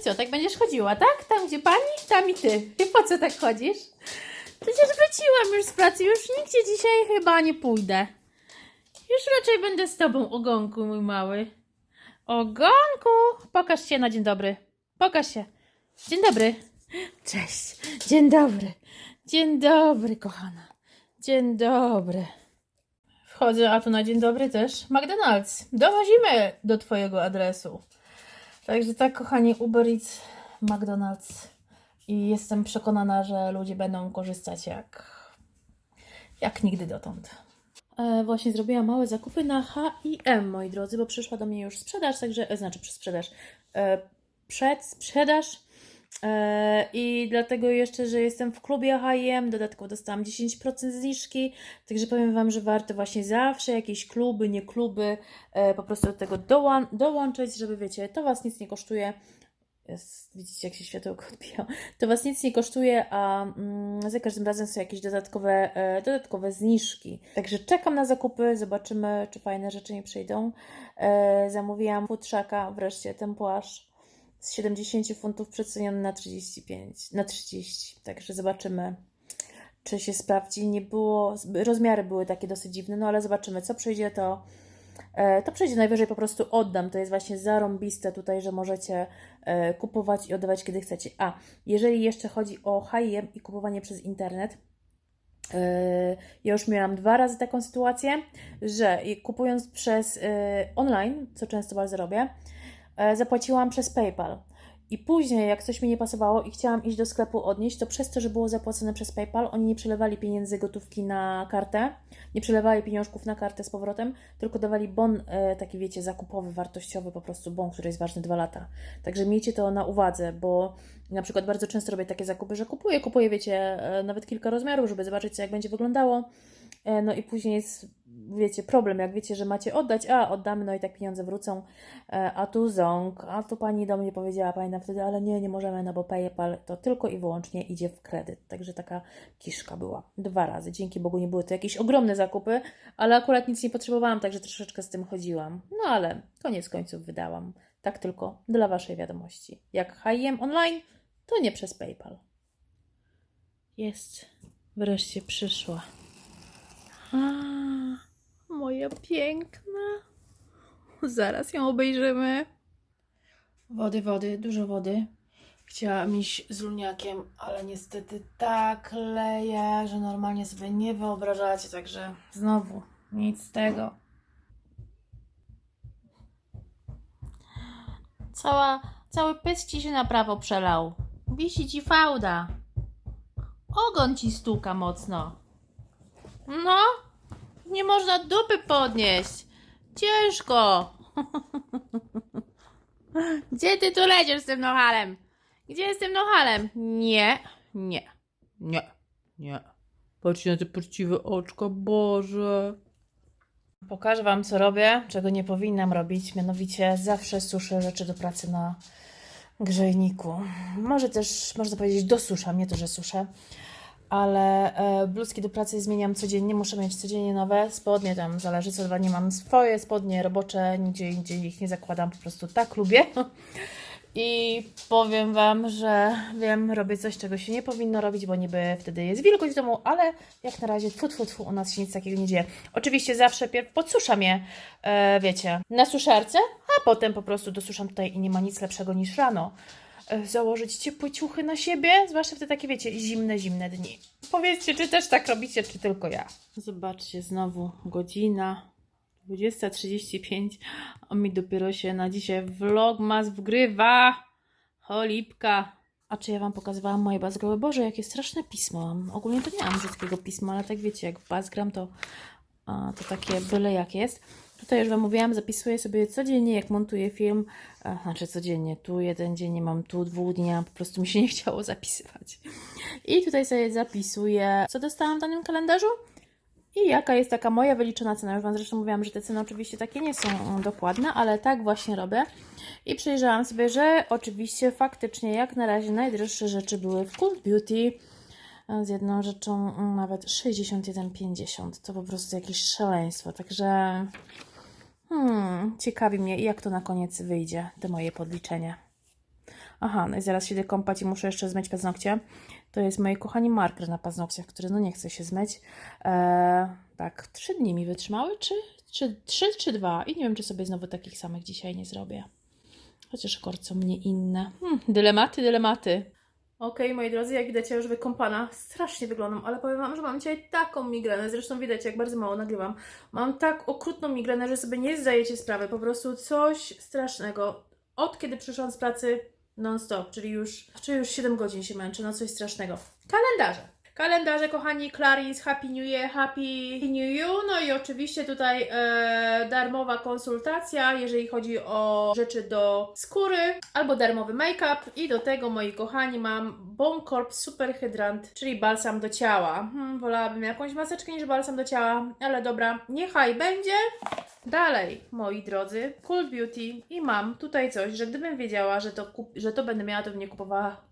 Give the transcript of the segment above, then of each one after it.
i co, tak będziesz chodziła, tak? Tam gdzie pani, tam i ty. Po co tak chodzisz? Przecież wróciłam już z pracy, już nigdzie dzisiaj chyba nie pójdę. Już raczej będę z tobą, ogonku mój mały. Ogonku! Pokaż się na dzień dobry. Pokaż się. Dzień dobry. Cześć. Dzień dobry. Dzień dobry, kochana. Dzień dobry. Wchodzę, a tu na dzień dobry też McDonald's. Dowozimy do twojego adresu. Także tak, kochani, Uber Eats, McDonald's i jestem przekonana, że ludzie będą korzystać jak, jak nigdy dotąd. E, właśnie zrobiłam małe zakupy na H&M, moi drodzy, bo przyszła do mnie już sprzedaż, także, e, znaczy sprzedaż, e, przed sprzedaż i dlatego jeszcze, że jestem w klubie H&M, dodatkowo dostałam 10% zniżki, także powiem Wam, że warto właśnie zawsze jakieś kluby, nie kluby, e, po prostu do tego dołą- dołączyć, żeby wiecie, to Was nic nie kosztuje. Jest, widzicie, jak się światełko odbija. To Was nic nie kosztuje, a mm, za każdym razem są jakieś dodatkowe, e, dodatkowe zniżki. Także czekam na zakupy, zobaczymy, czy fajne rzeczy mi przyjdą. E, zamówiłam futrzaka, wreszcie ten płaszcz z 70 funtów przeceniony na 35, na 30. Także zobaczymy, czy się sprawdzi. Nie było, rozmiary były takie dosyć dziwne, no ale zobaczymy, co przyjdzie, to E, to przejdzie najwyżej po prostu oddam. To jest właśnie zarąbiste tutaj, że możecie e, kupować i oddawać kiedy chcecie. A jeżeli jeszcze chodzi o H&M i kupowanie przez internet, e, ja już miałam dwa razy taką sytuację, że kupując przez online, co często bardzo robię, zapłaciłam przez PayPal. I później, jak coś mi nie pasowało i chciałam iść do sklepu odnieść, to przez to, że było zapłacone przez PayPal, oni nie przelewali pieniędzy gotówki na kartę, nie przelewali pieniążków na kartę z powrotem, tylko dawali bon, e, taki wiecie, zakupowy, wartościowy, po prostu bon, który jest ważny dwa lata. Także miejcie to na uwadze, bo na przykład bardzo często robię takie zakupy, że kupuję, kupuję, wiecie, e, nawet kilka rozmiarów, żeby zobaczyć, jak będzie wyglądało. E, No i później jest, wiecie, problem, jak wiecie, że macie oddać, a oddamy, no i tak pieniądze wrócą, e, a tu ząg, a tu pani do mnie powiedziała, pamiętam wtedy, ale nie, nie możemy, no bo PayPal to tylko i wyłącznie idzie w kredyt. Także taka kiszka była. Dwa razy. Dzięki Bogu nie były to jakieś ogromne zakupy, ale akurat nic nie potrzebowałam, także troszeczkę z tym chodziłam. No ale koniec końców wydałam. Tak tylko dla Waszej wiadomości. Jak H&M online, to nie przez PayPal. Jest. Wreszcie przyszła. Moja piękna. Zaraz ją obejrzymy. Wody, wody, dużo wody. Chciałam iść z luniakiem, ale niestety tak leje, że normalnie sobie nie wyobrażacie, także znowu nic z tego. Cała, cały pysk ci się na prawo przelał. Wisi ci fałda. Ogon ci stuka mocno. No, nie można dupy podnieść. Ciężko. Gdzie ty tu lecisz z tym nohalem? Gdzie jest tym nohalem? Nie, nie, nie, nie. Patrzcie na te poczciwe oczka, Boże. Pokażę Wam, co robię, czego nie powinnam robić. Mianowicie zawsze suszę rzeczy do pracy na grzejniku. Może też, można powiedzieć, dosuszam, nie to, że suszę. Ale e, bluzki do pracy zmieniam codziennie, muszę mieć codziennie nowe. Spodnie tam zależy, co dwa nie mam swoje spodnie robocze, nigdzie indziej ich nie zakładam, po prostu tak lubię. I powiem Wam, że wiem, robię coś, czego się nie powinno robić, bo niby wtedy jest wilgoć w domu, ale jak na razie, tfu, tfu, tfu, u nas się nic takiego nie dzieje. Oczywiście zawsze pierw podsuszam je, e, wiecie, na suszarce, a potem po prostu dosuszam tutaj i nie ma nic lepszego niż rano założyć ciepłe ciuchy na siebie, zwłaszcza w te takie, wiecie, zimne, zimne dni. Powiedzcie, czy też tak robicie, czy tylko ja. Zobaczcie, znowu godzina 20.35, a mi dopiero się na dzisiaj vlogmas wgrywa. Cholipka. A czy ja Wam pokazywałam moje bazgroły? Boże, jakie straszne pismo mam. Ogólnie to nie mam brzydkiego pisma, ale tak wiecie, jak bazgram, to, a, to takie byle jak jest. Tutaj już Wam mówiłam, zapisuję sobie codziennie, jak montuję film. A, znaczy codziennie, tu jeden dzień nie mam, tu dwóch dni po prostu mi się nie chciało zapisywać. I tutaj sobie zapisuję, co dostałam w danym kalendarzu i jaka jest taka moja wyliczona cena. Już Wam zresztą mówiłam, że te ceny oczywiście takie nie są dokładne, ale tak właśnie robię. I przejrzałam sobie, że oczywiście faktycznie jak na razie najdroższe rzeczy były w Cult Beauty. Z jedną rzeczą mm, nawet 61,50. To po prostu jakieś szaleństwo. Także hmm, ciekawi mnie, jak to na koniec wyjdzie, to moje podliczenie. Aha, no i zaraz się kąpać i muszę jeszcze zmyć paznokcie. To jest moi kochani marker na paznokciach, który no nie chce się zmyć. Eee, tak, trzy dni mi wytrzymały, czy, czy trzy, czy dwa? I nie wiem, czy sobie znowu takich samych dzisiaj nie zrobię. Chociaż są mnie inne. Hmm, dylematy, dylematy. Okej, moi drodzy, jak widać, ja już wykąpana. Strasznie wyglądam, ale powiem Wam, że mam dzisiaj taką migrenę. Zresztą widać, jak bardzo mało nagrywam. Mam tak okrutną migrenę, że sobie nie zdajecie sprawy. Po prostu coś strasznego. Od kiedy przyszłam z pracy non-stop, czyli już, czyli już 7 godzin się męczę, no coś strasznego. Kalendarze. Kalendarze, kochani, Clarins, Happy New Year, Happy New You. No i oczywiście tutaj e, darmowa konsultacja, jeżeli chodzi o rzeczy do skóry, albo darmowy make-up. I do tego, moi kochani, mam Bone Corp Super Hydrant, czyli balsam do ciała. Hmm, wolałabym jakąś maseczkę niż balsam do ciała, ale dobra, niechaj będzie. Dalej, moi drodzy, Cool Beauty i mam tutaj coś, że gdybym wiedziała, że to, że to będę miała, to bym nie kupowała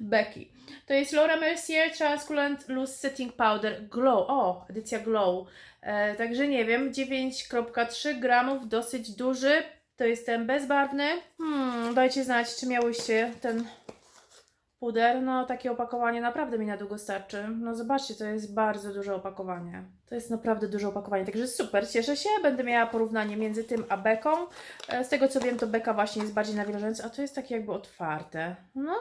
Becky. To jest Laura Mercier Translucent Loose Setting Powder Glow. O, edycja Glow. E, także nie wiem, 9,3 gramów, dosyć duży. To jest ten bezbarwny. Hmm, dajcie znać, czy miałyście ten puder. No, takie opakowanie naprawdę mi na długo starczy. No, zobaczcie, to jest bardzo duże opakowanie. To jest naprawdę duże opakowanie, także super, cieszę się. Będę miała porównanie między tym a beką. E, Z tego co wiem, to beka właśnie jest bardziej nawilżająca, a to jest takie jakby otwarte. No,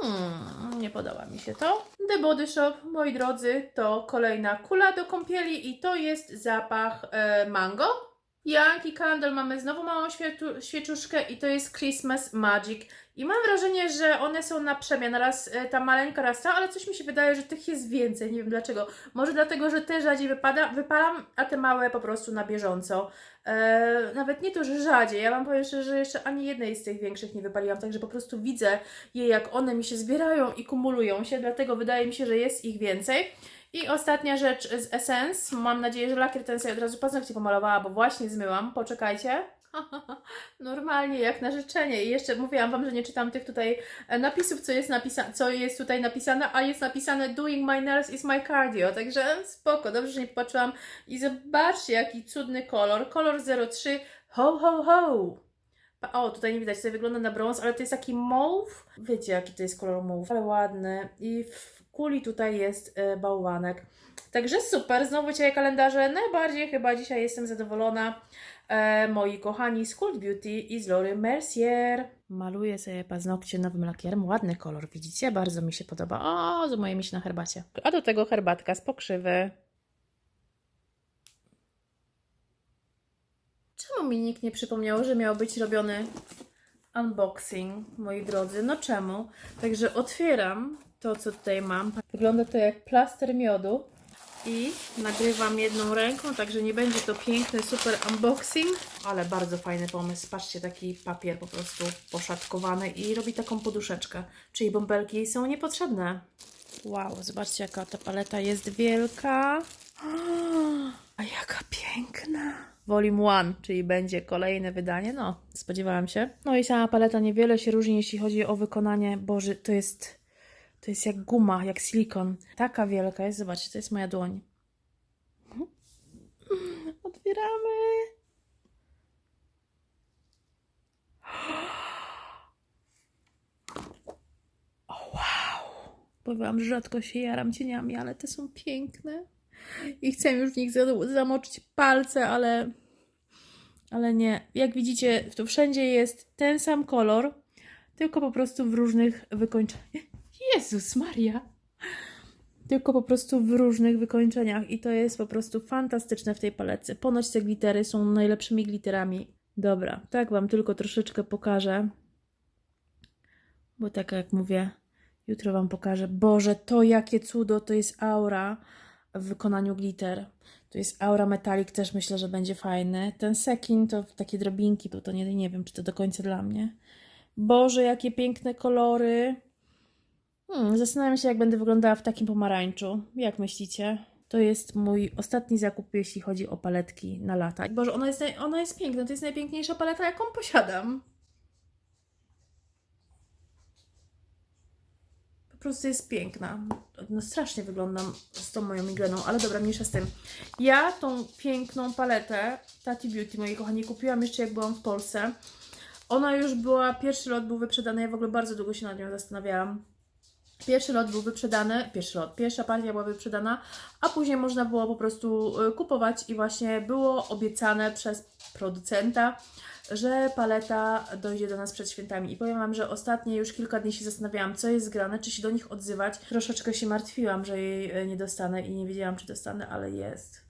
Hmm, nie podoba mi się to. The Body Shop, moi drodzy, to kolejna kula do kąpieli i to jest zapach e, mango. Yankee Candle mamy znowu małą świetu, świeczuszkę i to jest Christmas Magic. I mam wrażenie, że one są na przemian. Raz e, ta maleńka, raz ta, ale coś mi się wydaje, że tych jest więcej. Nie wiem dlaczego. Może dlatego, że te rzadziej wypada, wypalam, a te małe po prostu na bieżąco. E, nawet nie to, że rzadziej. Ja Wam powiem szczerze, że jeszcze ani jednej z tych większych nie wypaliłam, także po prostu widzę je, jak one mi się zbierają i kumulują się, dlatego wydaje mi się, że jest ich więcej. I ostatnia rzecz z Essence. Mam nadzieję, że lakier ten sobie od razu paznokcie pomalowała, bo właśnie zmyłam. Poczekajcie. Normalnie, jak na życzenie. I jeszcze mówiłam Wam, że nie czytam tych tutaj e, napisów, co jest, napisa- co jest tutaj napisane, a jest napisane Doing my nails is my cardio. Także spoko, dobrze, że nie popatrzyłam. I zobaczcie, jaki cudny kolor. Kolor 03 Ho, ho, ho! O, tutaj nie widać, tutaj wygląda na brąz, ale to jest taki mauve. Wiecie, jaki to jest kolor mauve. Ale ładny. I kuli tutaj jest e, bałwanek. Także super, znowu Cię kalendarze. Najbardziej chyba dzisiaj jestem zadowolona. E, moi kochani z Cult Beauty i z Lory Mercier. Maluję sobie paznokcie nowym lakierem. Ładny kolor, widzicie? Bardzo mi się podoba. O, zumuje mi się na herbacie. A do tego herbatka z pokrzywy. Czemu mi nikt nie przypomniał, że miał być robiony unboxing, moi drodzy? No czemu? Także otwieram to, co tutaj mam. Wygląda to jak plaster miodu. I nagrywam jedną ręką, także nie będzie to piękny, super unboxing, ale bardzo fajny pomysł. Patrzcie, taki papier po prostu poszatkowany i robi taką poduszeczkę. Czyli bąbelki są niepotrzebne. Wow, zobaczcie jaka ta paleta jest wielka. A jaka piękna. Volume 1, czyli będzie kolejne wydanie. No, spodziewałam się. No i sama paleta niewiele się różni, jeśli chodzi o wykonanie. Boże, to jest, to jest jak guma, jak silikon. Taka wielka jest. Zobaczcie, to jest moja dłoń. Otwieramy. O wow. Powiem, że rzadko się jaram cieniami, ale te są piękne. I chcę już w nich za- zamoczyć palce, ale ale nie. Jak widzicie, to wszędzie jest ten sam kolor, tylko po prostu w różnych wykończeniach. Jezus Maria! Tylko po prostu w różnych wykończeniach i to jest po prostu fantastyczne w tej palece. Ponoć te glittery są najlepszymi glitterami. Dobra, tak Wam tylko troszeczkę pokażę. Bo tak jak mówię, jutro Wam pokażę. Boże, to jakie cudo, to jest aura w wykonaniu glitter. To jest aura metalik, też myślę, że będzie fajny. Ten sekin to takie drobinki, to, to nie, nie wiem, czy to do końca dla mnie. Boże, jakie piękne kolory. Hmm, zastanawiam się, jak będę wyglądała w takim pomarańczu. Jak myślicie? To jest mój ostatni zakup, jeśli chodzi o paletki na lata. Boże, ona jest, ona jest piękna. To jest najpiękniejsza paleta, jaką posiadam. Po prostu jest piękna. No strasznie wyglądam z tą moją migreną, ale dobra, mniejsza z tym. Ja tą piękną paletę Tati Beauty, moi kochani, kupiłam jeszcze jak byłam w Polsce. Ona już była, pierwszy lot był wyprzedany, ja w ogóle bardzo długo się nad nią zastanawiałam. Pierwszy lot był wyprzedany, pierwszy lot, pierwsza partia była wyprzedana, a później można było po prostu y, kupować i właśnie było obiecane przez producenta, że paleta dojdzie do nas przed świętami. I powiem Wam, że ostatnie już kilka dni się zastanawiałam, co jest grane, czy się do nich odzywać. Troszeczkę się martwiłam, że jej y, nie dostanę i nie wiedziałam, czy dostanę, ale jest.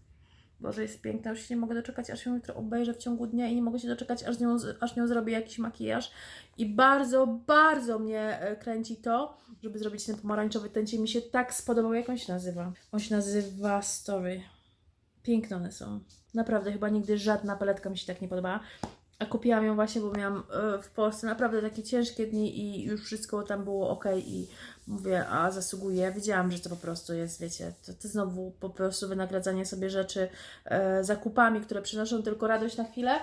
Boże, jest piękna, już się nie mogę doczekać, aż ją jutro obejrzę w ciągu dnia i nie mogę się doczekać, aż nią, aż nią zrobię jakiś makijaż. I bardzo, bardzo mnie e, kręci to, żeby zrobić ten pomarańczowy tęcie. Mi się tak spodobał, jak on się nazywa. On się nazywa Story. Piękne one są. Naprawdę, chyba nigdy żadna paletka mi się tak nie podobała. A kupiłam ją właśnie, bo miałam e, w Polsce naprawdę takie ciężkie dni i już wszystko tam było ok i mówię, a zasługuję. Wiedziałam, że to po prostu jest, wiecie, to, to znowu po prostu wynagradzanie sobie rzeczy e, zakupami, które przynoszą tylko radość na chwilę,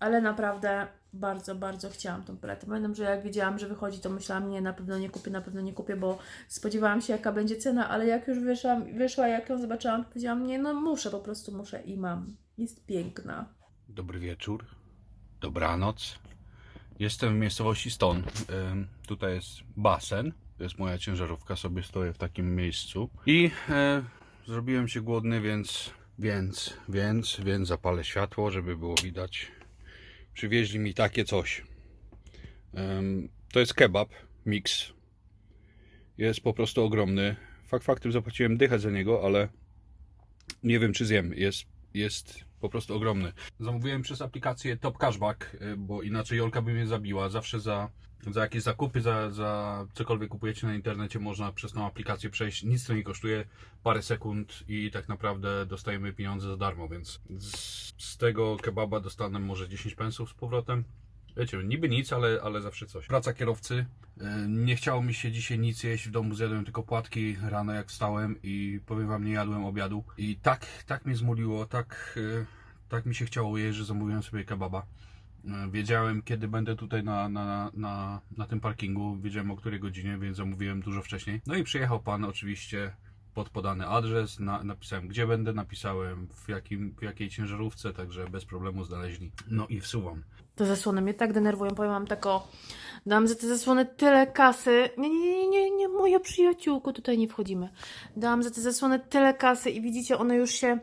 ale naprawdę bardzo, bardzo chciałam tą paletę. Pamiętam, że jak widziałam, że wychodzi, to myślałam, nie, na pewno nie kupię, na pewno nie kupię, bo spodziewałam się, jaka będzie cena, ale jak już wyszłam, wyszła, jak ją zobaczyłam, to powiedziałam, nie, no muszę, po prostu muszę i mam. Jest piękna. Dobry wieczór, dobranoc. Jestem w miejscowości Ston. Tutaj jest basen. To jest moja ciężarówka, sobie stoję w takim miejscu. I e, zrobiłem się głodny, więc, więc, więc, więc zapalę światło, żeby było widać. Przywieźli mi takie coś. Ym, To jest kebab, mix. Jest po prostu ogromny. Fakt faktem zapłaciłem dychę za niego, ale nie wiem czy zjem. Jest, jest po prostu ogromny. Zamówiłem przez aplikację Top Cashback, y, bo inaczej Jolka by mnie zabiła. Zawsze za, za jakieś zakupy, za, za cokolwiek kupujecie na internecie, można przez tą aplikację przejść. Nic to nie kosztuje, parę sekund i tak naprawdę dostajemy pieniądze za darmo, więc z, z tego kebaba dostanę może 10 pensów z powrotem. Wiecie, niby nic, ale, ale zawsze coś. Praca kierowcy. Y, Nie chciało mi się dzisiaj nic jeść w domu, zjadłem tylko płatki rano jak wstałem i powiem wam, nie jadłem obiadu. I tak, tak mnie zmuliło, tak, y, tak mi się chciało jeść, że zamówiłem sobie kebaba. Y, Wiedziałem, kiedy będę tutaj na, na, na, na tym parkingu, wiedziałem o której godzinie, więc zamówiłem dużo wcześniej. No i przyjechał pan oczywiście pod podany adres, na, napisałem gdzie będę, napisałem w, jakim, w jakiej ciężarówce, także bez problemu znaleźli. No i wsuwam. Te zasłony mnie tak denerwują, powiem wam tak o... Dam za te zasłony tyle kasy. Nie, nie, nie, nie, nie, moja przyjaciółko, tutaj nie wchodzimy. Dałam za te zasłony tyle kasy i widzicie, one już się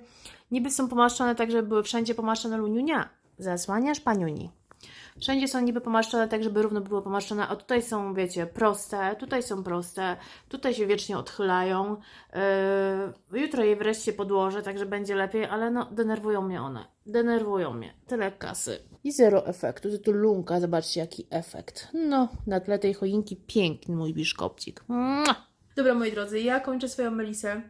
niby są pomaszczone tak, żeby były wszędzie pomaszczone luniunia. Zasłaniasz paniuni. Wszędzie są niby pomaszczone tak, żeby równo było pomaszczone, a tutaj są, wiecie, proste, tutaj są proste, tutaj się wiecznie odchylają. Yy, jutro je wreszcie podłożę, także będzie lepiej, ale no, denerwują mnie one. Denerwują mnie. Tyle kasy. I zero efektu. To tu lunka, zobaczcie jaki efekt. No, na tle tej choinki piękny mój biszkopcik. Mua! Dobra, moi drodzy, ja kończę swoją melisę.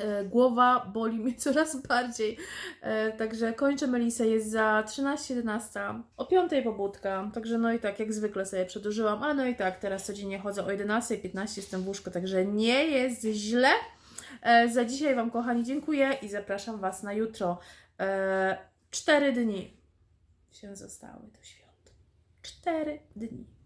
E, Głowa boli mnie coraz bardziej. E, także kończę Melisę, jest za 13.11. O 5.00 pobudka. Także no i tak, jak zwykle sobie przedłużyłam, ale no i tak, teraz codziennie chodzę o 11.15 jestem w łóżku, także nie jest źle. E, za dzisiaj Wam, kochani, dziękuję i zapraszam Was na jutro. Cztery dni się zostały do świąt. Cztery dni.